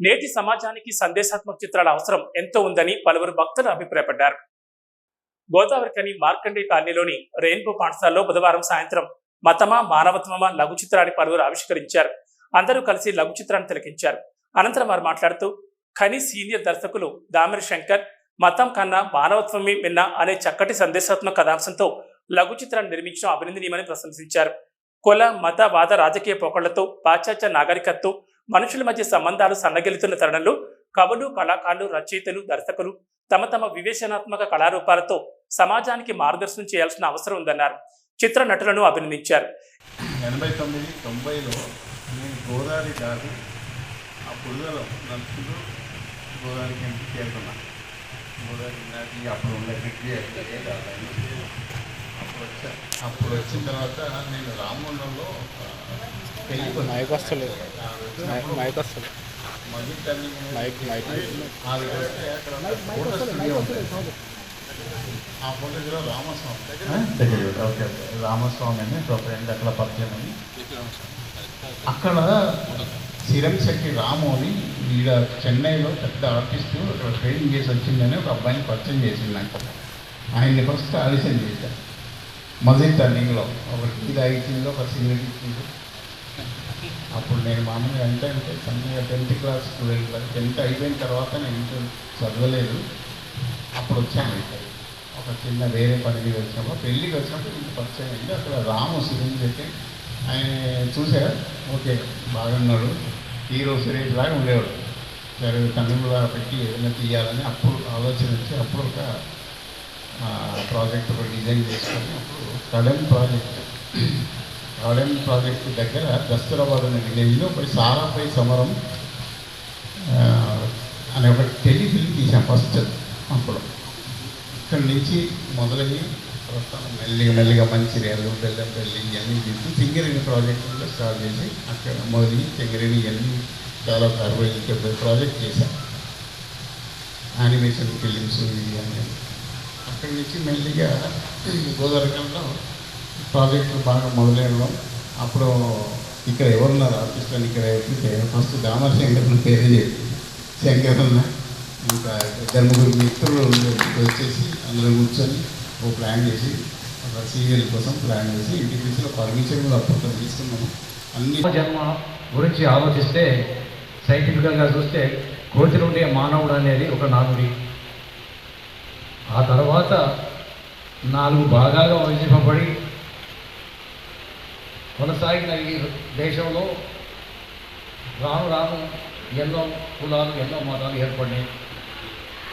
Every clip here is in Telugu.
నేటి సమాజానికి సందేశాత్మక చిత్రాల అవసరం ఎంతో ఉందని పలువురు భక్తులు అభిప్రాయపడ్డారు. గోదావరి కని మార్కండే కాలనీలోని రెయిన్బో పాఠశాలలో బుధవారం సాయంత్రం మతమా మానవత్వమా లఘు చిత్రాన్ని పలువురు ఆవిష్కరించారు. అందరూ కలిసి లఘు చిత్రాన్ని తిలకించారు. అనంతరం వారు మాట్లాడుతూ ఖని సీనియర్ దర్శకులు దామిరి శంకర్ మతం కన్నా మానవత్వమే మిన్న అనే చక్కటి సందేశాత్మక కథాంశంతో లఘు చిత్రాన్ని నిర్మించడం అభినందనీయమని ప్రశంసించారు. కుల మత వాద రాజకీయ పోకళ్ళతో పాశ్చాత్య నాగరికత్వం మనుషుల మధ్య సంబంధాలు సన్నగిలుతున్న తరుణంలో కవులు కళాకారులు రచయితలు దర్శకులు తమ తమ వివేచనాత్మక కళారూపాలతో సమాజానికి మార్గదర్శనం చేయాల్సిన అవసరం ఉందన్నారు. చిత్ర నటులను అభినందించారు. ఎనభై తొమ్మిది తొంభైలో నేను గోదావరి దాటి ఆ బురదలో నడుచుకుంటూ గోదావరి కిందకి చేరుకున్నాను గోదావరి దాటి అప్పుడు ఉండే డిగ్రీ అప్పుడు వచ్చా అప్పుడు వచ్చిన తర్వాత నేను రామగుండంలో మైక్ వస్తలేదు మైక్ వస్తలేదు. Mike mike Ramaswamy okay Ramaswamy అని ఒక ఫ్రెండ్ అక్కడ పరిచయం అని అక్కడ సిరం శక్తి రాము అని ఈడ చెన్నైలో పెద్ద ఆర్టిస్ట్ అక్కడ ట్రైనింగ్ చేసి వచ్చిందని ఒక అబ్బాయిని పరిచయం చేసింది నాకు ఆయన్ని ఫస్ట్ ఆడిషన్ చేశాను మజిద్ టర్నింగ్లో ఒక టీ తాగించిందో ఒక సిగరెట్ ఇచ్చిందో అప్పుడు నేను మామూలుగా ఎంత అంటే సన్నగా టెన్త్ క్లాస్ స్టూడెంట్ టెన్త్ అయిపోయిన తర్వాత నేను ఇంట్లో చదవలేదు. అప్పుడు వచ్చాను ఇక్కడ ఒక చిన్న వేరే పని మీద వచ్చినప్పుడు పెళ్ళికి వచ్చినప్పుడు ఇంత పరిచయం అయింది. అక్కడ రాము సిరింజ్ అయితే ఆయన చూసారు ఓకే బాగున్నాడు. హీరో సురేష్ లాగా ఉండేవాడు. సరే తమిళ పెట్టి ఏదైనా తీయాలని అప్పుడు ఆలోచన వచ్చి అప్పుడు ఒక ప్రాజెక్ట్ ఒక డిజైన్ చేసుకొని అప్పుడు కడన్ ప్రాజెక్ట్. కడెం ప్రాజెక్ట్ దగ్గర దస్తూరాబాద్ అనే విలేజ్లో ఒకటి సారాపై సమరం అనే ఒక టెలిఫిల్మ్ తీసాం ఫస్ట్ అప్పుడు. ఇక్కడి నుంచి మొదలయ్యి ప్రస్తుతం మెల్లిగా మెల్లిగా మంచిర్యాలు బెల్లంపల్లి ఇవన్నీ చేసి సింగరేణి ప్రాజెక్టులో స్టార్ట్ చేసి అక్కడ మొదలయ్యి సింగరేణి ఇవన్నీ చాలా అరవై డెబ్బై ప్రాజెక్ట్ చేశాం. యానిమేషన్ ఫిలిమ్స్ ఇవన్నీ అక్కడి నుంచి మెల్లిగా గోదావరికంలో ప్రాజెక్టులు బాగా మొదలైనడం అప్పుడు ఇక్కడ ఎవరున్నారు ఆర్టిస్ట్ ఇక్కడ ఎక్కితే ఫస్ట్ దామర్ శంకర్ పేరు చెప్పి శంకర్ ఉన్న ఇంకా ఇద్దరు ముగ్గురు మిత్రులు వచ్చేసి అందులో కూర్చొని ఓ ప్లాన్ చేసి ఒక సీరియల్ కోసం ప్లాన్ చేసి ఇంటికి తీసిన పర్మిషన్ కూడా అప్పుడు తీసుకున్నాము. అన్ని జన్మ గురించి ఆలోచిస్తే సైంటిఫికల్గా చూస్తే కోతి నుండి మానవుడు అనేది ఒక నానుడి ఆ తర్వాత నాలుగు భాగాలుగా విభజింపబడి కొనసాగిన ఈ దేశంలో రాను రాను ఎన్నో కులాలు ఎన్నో మతాలు ఏర్పడినాయి.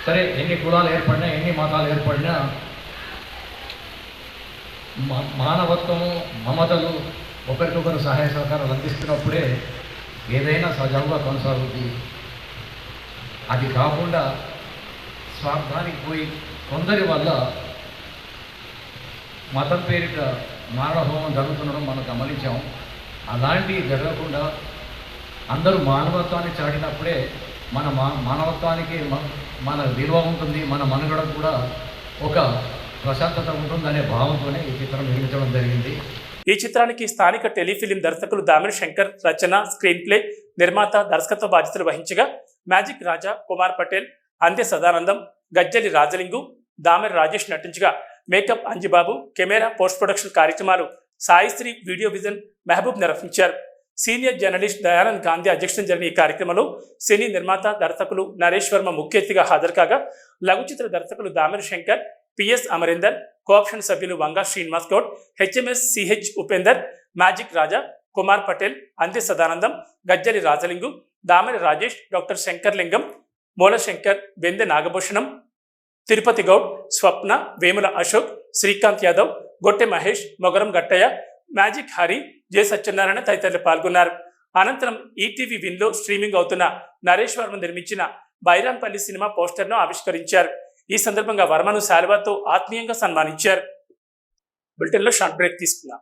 సరే ఎన్ని కులాలు ఏర్పడినా ఎన్ని మతాలు ఏర్పడినా మానవత్వము మమతలు ఒకరికొకరు సహాయ సహకారాలు అందిస్తున్నప్పుడే ఏదైనా సజావుగా కొనసాగుతుంది అది కాకుండా స్వార్థానికి పోయి కొందరి వల్ల మతం పేరిట మానవహోమం జరుగుతుండడం మనం గమనించాం. అలాంటివి జరగకుండా అందరూ మానవత్వాన్ని చాటినప్పుడే మన మా మానవత్వానికి మన విలువ ఉంటుంది మన మనుగడ కూడా ఒక ప్రశాంతత ఉంటుందనే భావంతోనే ఈ చిత్రం నిర్మించడం జరిగింది. ఈ చిత్రానికి స్థానిక టెలిఫిలిం దర్శకులు దామిరి శంకర్ రచన స్క్రీన్ ప్లే నిర్మాత దర్శకత్వ బాధ్యతలు వహించగా మ్యాజిక్ రాజా కుమార్ పటేల్ అంత్య సదానందం గజ్జలి రాజలింగు దామెరి రాజేష్ నటించగా makeup Anjibabu camera post production కార్యక్రమాలు సాయిశ్రీ వీడియో విజన్ మెహబూబ్ నిర్వహించారు. సీనియర్ జర్నలిస్ట్ దయానంద్ గాంధీ అధ్యక్షతన జరిగిన ఈ కార్యక్రమంలో సినీ నిర్మాత దర్శకులు నరేష్ వర్మ ముఖ్య అతిథిగా హాజరు కాగా లఘు చిత్ర దర్శకులు దామిరి శంకర్ పిఎస్ అమరేందర్ కోఆప్షన్ సభ్యులు Vanga Srinivas Goud HMS CH Upender magic Raja Kumar Patel అంత్య Sadanandam Gajjali Rajalingu Damari Rajesh doctor Shankar Lingam Moolashankar Vende Nagabhushanam Tirupati Goud Swapna Vemula Ashok Srikanth Yadav Gotte Mahesh Mogaram Gattaiah magic Hari J Satyanarayana తదితరులు పాల్గొన్నారు. అనంతరం ఈటీవీ విన్లో స్ట్రీమింగ్ అవుతున్న నరేష్ వర్మ నిర్మించిన బైరాన్పల్లి సినిమా పోస్టర్ను ఆవిష్కరించారు. ఈ సందర్భంగా వర్మను శాలువాతో ఆత్మీయంగా సన్మానించారు. బులెటిన్లో షార్ట్ బ్రేక్ తీసుకున్నాం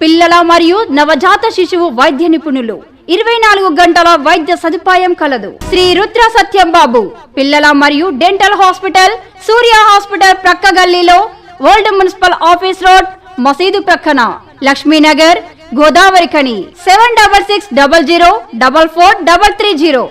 పిల్లల మరియు నవజాత శిశువు వైద్య నిపుణులు. ఇరవై నాలుగు గంటల వైద్య సదుపాయం కలదు. శ్రీ రుద్ర సత్యం బాబు పిల్లల మరియు డెంటల్ హాస్పిటల్ సూర్య హాస్పిటల్ ప్రక్క గల్లీలో ఓల్డ్ మున్సిపల్ ఆఫీస్ రోడ్ మసీదు ప్రక్కన. Lakshminagar Godavarikhani. Seven double six double zero double four double three zero.